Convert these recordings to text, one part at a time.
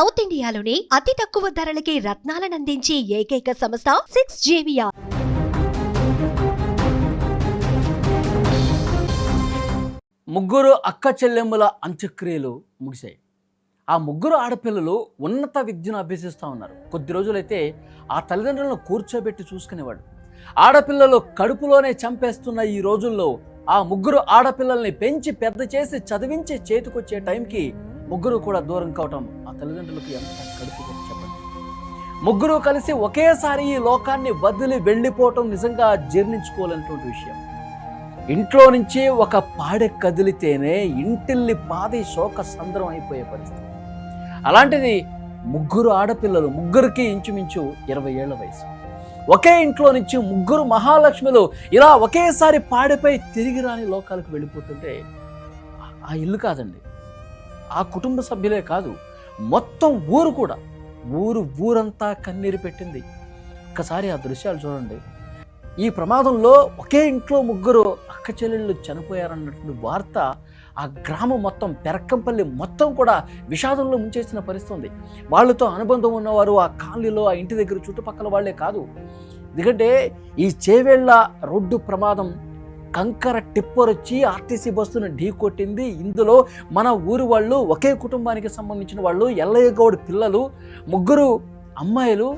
South ఇండియాలోని అతి తక్కువ ధరలకి రత్నాలనందించే ఏకైక సంస్థ సిక్స్ జేవియా ముగ్గురు అక్క చెల్లెమ్మల అంత్యక్రియలు ముగిశాయి. ఆ ముగ్గురు ఆడపిల్లలు ఉన్నత విద్యను అభ్యసిస్తూ ఉన్నారు. కొద్ది రోజులైతే ఆ తల్లిదండ్రులను కూర్చోబెట్టి చూసుకునేవాడు. ఆడపిల్లలు కడుపులోనే చంపేస్తున్న ఈ రోజుల్లో ఆ ముగ్గురు ఆడపిల్లల్ని పెంచి పెద్ద చేసి చదివించి చేతికొచ్చే టైంకి ముగ్గురు కూడా దూరం కావటం ఆ తల్లిదండ్రులకు ఎంత కడుపు చెప్పండి. ముగ్గురు కలిసి ఒకేసారి ఈ లోకాన్ని వదిలి వెళ్ళిపోవటం నిజంగా జీర్ణించుకోలేనటువంటి విషయం. ఇంట్లో నుంచి ఒక పాడె కదిలితేనే ఇంటిల్లి పాది శోక సంద్రం అయిపోయే పరిస్థితి. అలాంటిది ముగ్గురు ఆడపిల్లలు ముగ్గురికి ఇంచుమించు ఇరవై ఏళ్ళ వయసు. ఒకే ఇంట్లో నుంచి ముగ్గురు మహాలక్ష్మిలు ఇలా ఒకేసారి పాడెపై తిరిగి రాని లోకాలకు వెళ్ళిపోతుంటే ఆ ఇల్లు కాదండి. ఆ కుటుంబ సభ్యులే కాదు మొత్తం ఊరు కూడా ఊరు ఊరంతా కన్నీరు పెట్టింది. ఒక్కసారి ఆ దృశ్యాలు చూడండి. ఈ ప్రమాదంలో ఒకే ఇంట్లో ముగ్గురు అక్క చెల్లెళ్ళు చనిపోయారన్నటువంటి వార్త ఆ గ్రామం మొత్తం పెరక్కంపల్లి మొత్తం కూడా విషాదంలో ముంచేసిన పరిస్థితి ఉంది వాళ్ళతో అనుబంధం ఉన్నవారు ఆ కాలనీలో ఆ ఇంటి దగ్గర చుట్టుపక్కల వాళ్ళే కాదు. ఎందుకంటే ఈ చేవేళ్ళ రోడ్డు ప్రమాదం కంకర టిప్పర్ వచ్చి ఆర్టీసీ బస్సును ఢీ కొట్టింది ఇందులో మన ఊరి వాళ్ళు ఒకే కుటుంబానికి సంబంధించిన వాళ్ళు ఎల్లయ్య గౌడ్ పిల్లలు ముగ్గురు అమ్మాయిలు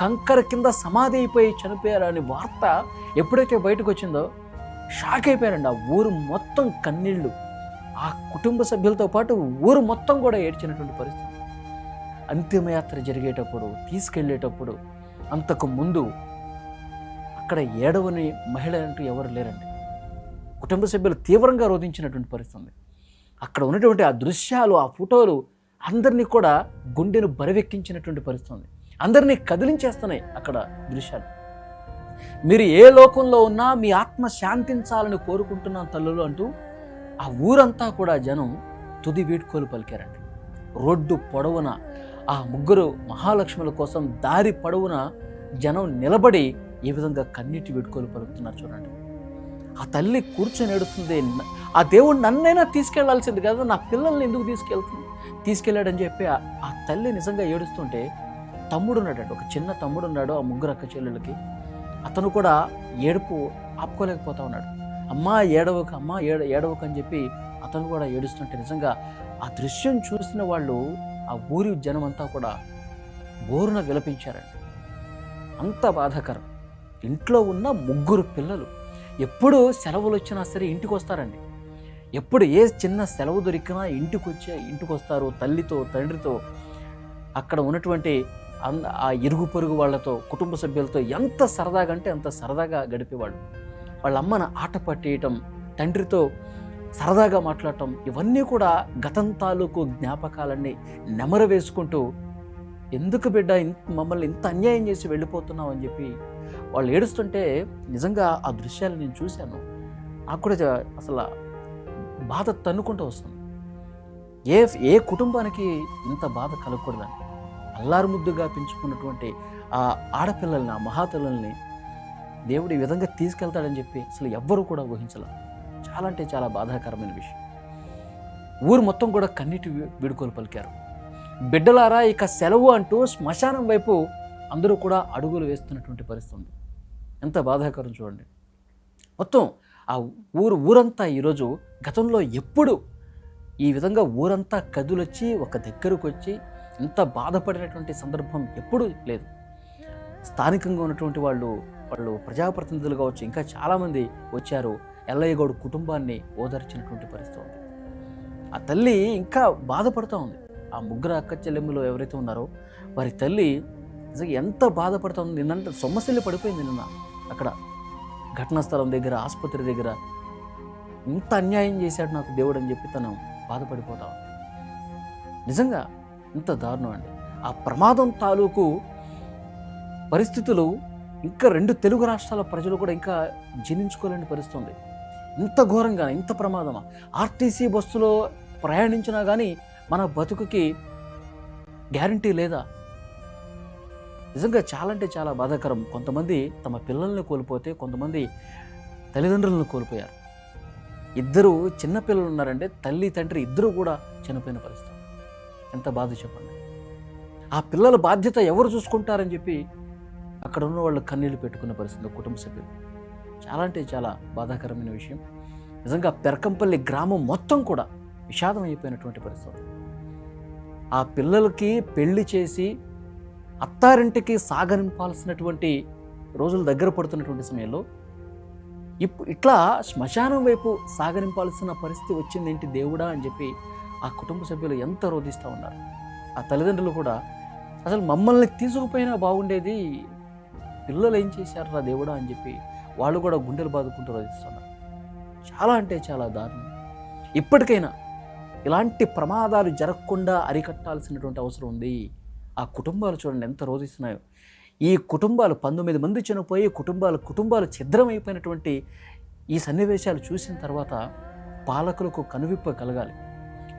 కంకర కింద సమాధి అయిపోయి చనిపోయారని వార్త ఎప్పుడైతే బయటకు వచ్చిందో షాక్ అయిపోయారండి. ఆ ఊరు మొత్తం కన్నీళ్ళు ఆ కుటుంబ సభ్యులతో పాటు ఊరు మొత్తం కూడా ఏడ్చినటువంటి పరిస్థితి. అంతిమయాత్ర జరిగేటప్పుడు తీసుకెళ్ళేటప్పుడు అంతకు ముందు అక్కడ ఏడవని మహిళ అంటూ ఎవరు లేరండి. కుటుంబ సభ్యులు తీవ్రంగా రోధించినటువంటి పరిస్థితి ఉంది అక్కడ ఉన్నటువంటి ఆ దృశ్యాలు ఆ ఫోటోలు అందరినీ కూడా గుండెను బరవెక్కించినటువంటి పరిస్థితి ఉంది అందరినీ కదిలించేస్తున్నాయి అక్కడ దృశ్యాలు. మీరు ఏ లోకంలో ఉన్నా మీ ఆత్మ శాంతించాలని కోరుకుంటున్నాను తల్లులు అంటూ ఆ ఊరంతా కూడా జనం తుది వీడ్కోలు పలికారండి. రోడ్డు పొడవున ఆ ముగ్గురు మహాలక్ష్ముల కోసం దారి పొడవున జనం నిలబడి ఈ విధంగా కన్నీటి వీడ్కోలు పలుకుతున్నారు చూడండి. ఆ తల్లి కూర్చొని ఏడుస్తుంది ఆ దేవుడు నన్నైనా తీసుకెళ్ళాల్సింది కదా నా పిల్లల్ని ఎందుకు తీసుకెళ్తుంది? తీసుకెళ్ళాడని చెప్పి ఆ- తల్లి నిజంగా ఏడుస్తుంటే తమ్ముడు ఉన్నాడు ఒక చిన్న తమ్ముడు ఉన్నాడు ఆ ముగ్గురు అక్క చెల్లెళ్ళకి. అతను కూడా ఏడుపు ఆపుకోలేకపోతా ఉన్నాడు. అమ్మా ఏడవక అమ్మ ఏడ ఏడవక అని చెప్పి అతను కూడా ఏడుస్తుంటే నిజంగా ఆ దృశ్యం చూసిన వాళ్ళు ఆ ఊరి జనమంతా కూడా బోరున విలపించారండి అంత బాధాకరం. ఇంట్లో ఉన్న ముగ్గురు పిల్లలు ఎప్పుడు సెలవులు వచ్చినా సరే ఇంటికి వస్తారండి ఎప్పుడు ఏ చిన్న సెలవు దొరికినా ఇంటికి వచ్చే ఇంటికి వస్తారు తల్లితో తండ్రితో. అక్కడ ఉన్నటువంటి అంద ఆ ఇరుగు పొరుగు వాళ్ళతో కుటుంబ సభ్యులతో ఎంత సరదాగా అంటే అంత సరదాగా గడిపేవాళ్ళు. వాళ్ళ అమ్మను ఆట పట్టేయటం తండ్రితో సరదాగా మాట్లాడటం ఇవన్నీ కూడా గతం తాలూకు జ్ఞాపకాలన్నీ నెమర వేసుకుంటూ ఎందుకు బిడ్డ ఇంత మమ్మల్ని ఇంత అన్యాయం చేసి వెళ్ళిపోతున్నావు అని చెప్పి వాళ్ళు ఏడుస్తుంటే నిజంగా ఆ దృశ్యాలు నేను చూశాను. నాకు కూడా అసలు బాధ తన్నుకుంటూ వస్తుంది. ఏ ఏ కుటుంబానికి ఇంత బాధ కలగకూడదని? అల్లారు ముద్దుగా పెంచుకున్నటువంటి ఆ ఆడపిల్లల్ని ఆ మహాతల్లని దేవుడు ఈ విధంగా తీసుకెళ్తాడని చెప్పి అసలు ఎవ్వరూ కూడా ఊహించలే. చాలా అంటే చాలా బాధాకరమైన విషయం. ఊరు మొత్తం కూడా కన్నీటి వీడుకోలు పలికారు. బిడ్డలారా ఇక సెలవు అంటూ శ్మశానం వైపు అందరూ కూడా అడుగులు వేస్తున్నటువంటి పరిస్థితి ఉంది. ఎంత బాధాకరం చూడండి. మొత్తం ఆ ఊరు ఊరంతా ఈరోజు గతంలో ఎప్పుడు ఈ విధంగా ఊరంతా కదులొచ్చి ఒక దగ్గరకు వచ్చి ఇంత బాధపడినటువంటి సందర్భం ఎప్పుడూ లేదు. స్థానికంగా ఉన్నటువంటి వాళ్ళు వాళ్ళు ప్రజాప్రతినిధులు కావచ్చు ఇంకా చాలామంది వచ్చారు ఎల్లయ్య గౌడ్ కుటుంబాన్ని ఓదార్చినటువంటి పరిస్థితి ఉంది. ఆ తల్లి ఇంకా బాధపడుతూ ఉంది. ఆ ముగ్గురు అక్క చెల్లెమ్మలు ఎవరైతే ఉన్నారో వారి తల్లి నిజంగా ఎంత బాధపడుతుంది నిన్నంత సొమ్మసిల్లి పడిపోయింది నిన్న అక్కడ. ఘటనా స్థలం దగ్గర ఆసుపత్రి దగ్గర. ఇంత అన్యాయం చేశాడు నాకు దేవుడు అని చెప్పి తను బాధపడిపోతా నిజంగా ఇంత దారుణం అండి. ఆ ప్రమాదం తాలూకు పరిస్థితులు ఇంకా రెండు తెలుగు రాష్ట్రాల ప్రజలు కూడా ఇంకా జీర్ణించుకోలేని పరిస్థితుంది. ఇంత ఘోరంగా ఇంత ప్రమాదమా? ఆర్టీసీ బస్సులో ప్రయాణించినా కానీ మన బతుకుకి గ్యారంటీ లేదా? నిజంగా చాలా అంటే చాలా బాధాకరం. కొంతమంది తమ పిల్లల్ని కోల్పోతే కొంతమంది తల్లిదండ్రులను కోల్పోయారు. ఇద్దరు చిన్నపిల్లలు ఉన్నారంటే తల్లి తండ్రి ఇద్దరు కూడా చనిపోయిన పరిస్థితి. ఎంత బాధ చెప్పండి. ఆ పిల్లల బాధ్యత ఎవరు చూసుకుంటారని చెప్పి అక్కడ ఉన్న వాళ్ళు కన్నీళ్ళు పెట్టుకున్న పరిస్థితి కుటుంబ సభ్యులు. చాలా అంటే చాలా బాధాకరమైన విషయం. నిజంగా పెరకంపల్లి గ్రామం మొత్తం కూడా విషాదం అయిపోయినటువంటి పరిస్థితి ఆ పిల్లలకి పెళ్ళి చేసి అత్తారింటికి సాగనింపాల్సినటువంటి రోజులు దగ్గర పడుతున్నటువంటి సమయంలో ఇప్పుడు ఇట్లా శ్మశానం వైపు సాగనింపాల్సిన పరిస్థితి వచ్చిందేంటి దేవుడా అని చెప్పి ఆ కుటుంబ సభ్యులు ఎంత రోధిస్తూ ఉన్నారు. ఆ తల్లిదండ్రులు కూడా అసలు మమ్మల్ని తీసుకుపోయినా బాగుండేది పిల్లలు ఏం చేశారు రా దేవుడా అని చెప్పి వాళ్ళు కూడా గుండెలు బాదుకుంటూ రోధిస్తున్నారు చాలా అంటే చాలా దారుణం. ఇప్పటికైనా ఇలాంటి ప్రమాదాలు జరగకుండా అరికట్టాల్సినటువంటి అవసరం ఉంది. ఆ కుటుంబాలు చూడండి ఎంత రోధిస్తున్నాయో. ఈ కుటుంబాలు పంతొమ్మిది మంది చనిపోయి కుటుంబాలు కుటుంబాలు ఛిద్రమైపోయినటువంటి ఈ సన్నివేశాలు చూసిన తర్వాత పాలకులకు కనువిప్ప కలగాలి.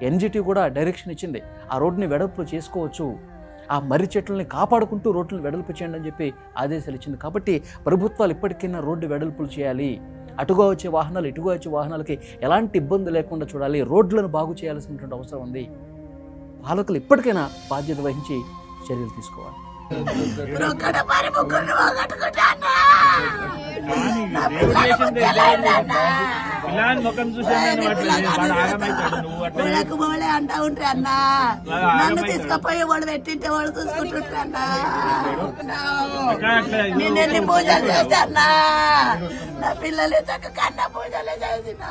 ఎన్జిటి కూడా డైరెక్షన్ ఇచ్చింది. ఆ రోడ్డుని వెడల్పు చేసుకోవచ్చు. ఆ మర్రి చెట్లని కాపాడుకుంటూ రోడ్లను వెడల్పు చేయండి అని చెప్పి ఆదేశాలు ఇచ్చింది. కాబట్టి ప్రభుత్వాలు ఇప్పటికైనా రోడ్డు వెడల్పులు చేయాలి. అటుగా వచ్చే వాహనాలు ఇటుగా వచ్చే వాహనాలకి ఎలాంటి ఇబ్బంది లేకుండా చూడాలి. రోడ్లను బాగు చేయాల్సినటువంటి అవసరం ఉంది. పాలకులు ఇప్పటికైనా బాధ్యత వహించి చర్యలు తీసుకోవాలి. ఒక్కడ మరి ముగ్గురు పోగొట్టుకుంటానా? పిల్లని ముఖం చూసాను ఊళ్ళకు పోలే అంటా ఉంటే అన్నా. నన్ను తీసుకుపోయి వాడు పెట్టింటే వాడు చూసుకుంటుంటే అన్నా. అట్లా అట్లా నేను ఎన్ని పూజలు చేశానా? నా పిల్లలు చక్క కన్న పూజలు చేసిన.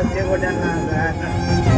அப்படியே போட்டாங்க